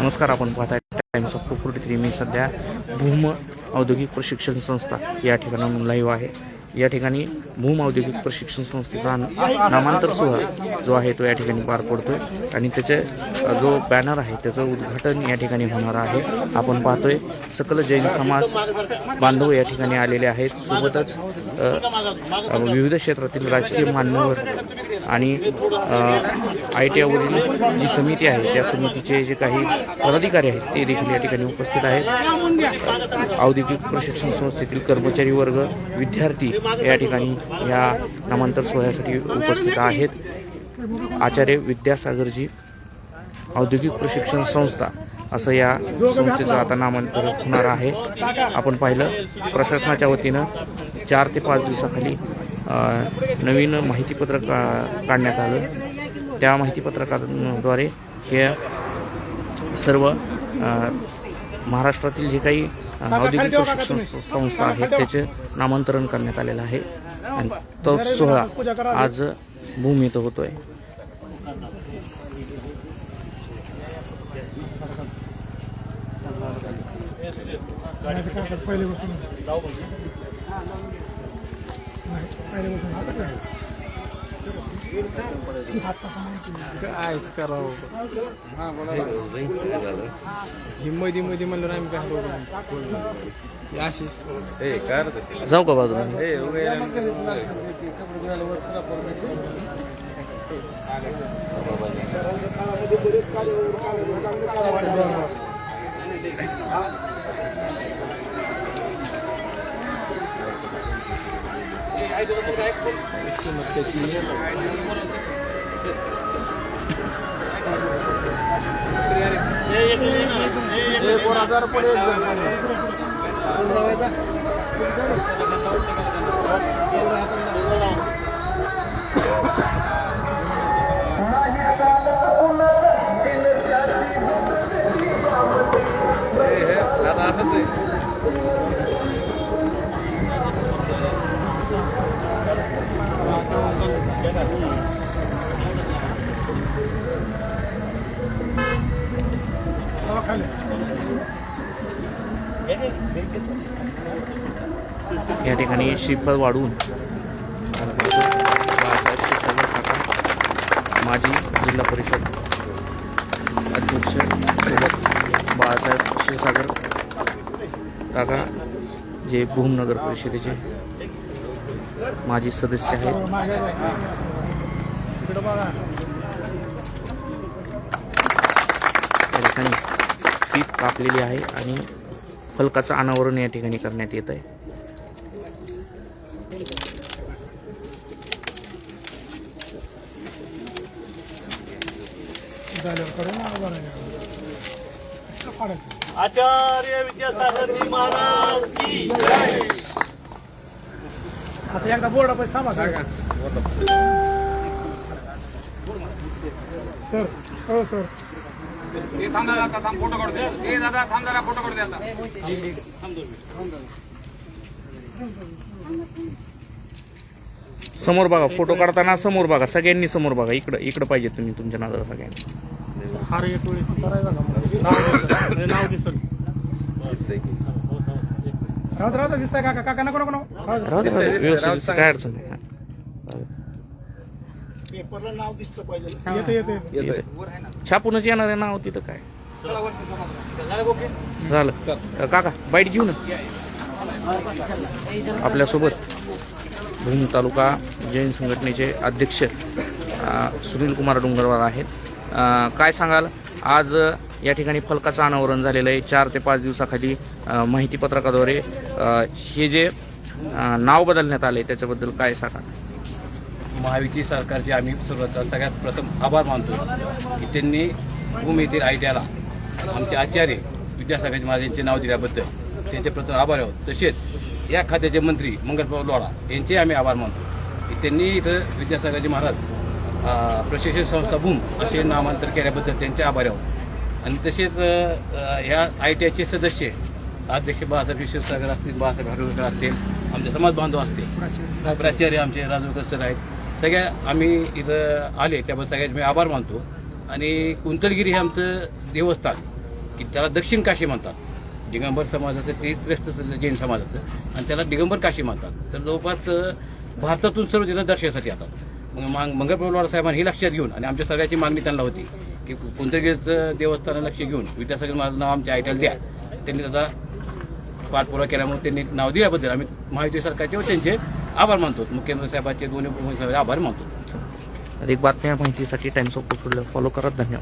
नमस्कार आपण पाहताय टाइम्स ऑफ थ्री मी सध्या भूम औद्योगिक प्रशिक्षण संस्था या ठिकाणाहून लाईव्ह आहे. या ठिकाणी भूम औद्योगिक प्रशिक्षण संस्थेचा नामांतर सोहळा जो आहे तो या ठिकाणी पार पडतोय. आणि त्याचे जो बॅनर आहे त्याचं उद्घाटन या ठिकाणी होणार आहे. आपण पाहतोय सकल जैन समाज बांधव या ठिकाणी आलेले आहेत. सोबतच विविध क्षेत्रातील राजकीय मान्यवर आणि आय टी आयवरील जी समिती आहे त्या समितीचे जे काही पदाधिकारी आहेत ते देखील या ठिकाणी उपस्थित आहेत. औद्योगिक प्रशिक्षण संस्थेतील कर्मचारी वर्ग विद्यार्थी या ठिकाणी या नामांतर सोहळ्यासाठी उपस्थित आहेत. आचार्य विद्यासागरजी औद्योगिक प्रशिक्षण संस्था असं या संस्थेचं आता नामांतर होणार आहे. आपण पाहिलं प्रशासनाच्या वतीनं चार ते पाच दिवसाखाली नवीन माहितीपत्रक का काढण्यात आलं. त्या माहितीपत्रकाद्वारे हे सर्व महाराष्ट्रातील जे काही औद्योगिक प्रशिक्षण संस्था आहेत त्याचे नामांतरण करण्यात आलेलं आहे. आणि तो सोहळा आज भूमी इथं होतोय. पहिले कायच करावं ही मध्ये मध्ये म्हणलं आम्ही काय बघू आशिष जाऊ का बाजूला किंमत कशी एक वर हजार पुढे या ठिकाणी श्रीफळ वाढवून माजी जिल्हा परिषद अध्यक्ष सोबत बाळासाहेब क्षीरसागर काका जे भूम नगर परिषदेचे माजी सदस्य आहेत. या ठिकाणी पीक कापलेली आहे आणि फलकाचं अनावरण या ठिकाणी करण्यात येत आहे आचार्य विद्यासागरजी महाराज की जय. आता एकदा बोर्ड पण थांबा सर. सर. हो समोर बघा फोटो काढताना समोर बघा सगळ्यांनी समोर बघा. इकडं इकडं पाहिजे तुम्ही तुमच्या नादाला सगळ्यांनी. हार एक वेळेस करायचा का नाव दिसल. नाव दिसल. राहत राहत दिसतंय काका. काका नको नको नको. राहू दे. राहू दे, राहू दे. व्यवस्थित दिसतं, काय अडचण हा. येते येते येते. छापूनच येणार आहे नाव तिथं काय? झालं काका बाईट घेऊ ना आपल्यासोबत भूम तालुका जैन संघटनेचे अध्यक्ष सुनील कुमार डोंगरवार आहेत. काय सांगाल? आज या ठिकाणी फलकाचं अनावरण झालेलं आहे. चार ते पाच दिवसाखाली माहितीपत्रकाद्वारे हे जे नाव बदलण्यात आले त्याच्याबद्दल काय सांगा महायुती सरकारचे आम्ही सर्वात सगळ्यात प्रथम आभार मानतो की त्यांनी भूम येथील आय टी आमचे आचार्य विद्यासागर महाराज यांचे नाव दिल्याबद्दल त्यांचे प्रथम आभार आहोत. तसेच या खात्याचे मंत्री मंगलप्रभाव लोडा यांचे आम्ही आभार मानतो की त्यांनी इथं विद्यासागरजी महाराज प्रशिक्षण संस्था भूम असे नामांतर केल्याबद्दल त्यांचे आभार आहोत. आणि तसेच या ह्या आय टी आयचे सदस्य अध्यक्ष बाळासाहेब विश्वसागर असतील बाळासाहेब हरवकर असतील आमचे समाज बांधव असतील प्राचार्य आमचे राजूरकर सर आहेत सगळ्या आम्ही इथं आले त्याबद्दल सगळ्याचे मी आभार मानतो. आणि कुंतलगिरी हे आमचं देवस्थान की त्याला दक्षिण काशी म्हणतात. दिगंबर समाजाचं ते जैन समाजाचं आणि त्याला दिगंबर काशी म्हणतात. तर जवळपास भारतातून सर्व तिथं दर्शनासाठी येतात. मग मांग मंगळ साहेबांनी हे लक्षात घेऊन आणि आमच्या सगळ्याची मागणी त्यांना होती की कुंतलगिरीचं देवस्थान लक्ष घेऊन विद्यासागर माझं नाव आमच्या आयटल द्या. त्यांनी त्याचा पाठपुरा केल्यामुळे त्यांनी नाव दिल्याबद्दल आम्ही महायुती सरकारचे व त्यांचे आभार मानतो. मुख्यमंत्री साहेबांचे दोन्ही आभार मानतो. अधिक बातम्या माहितीसाठी टाइम्स ऑफ कोथरूडला फॉलो करा धन्यवाद.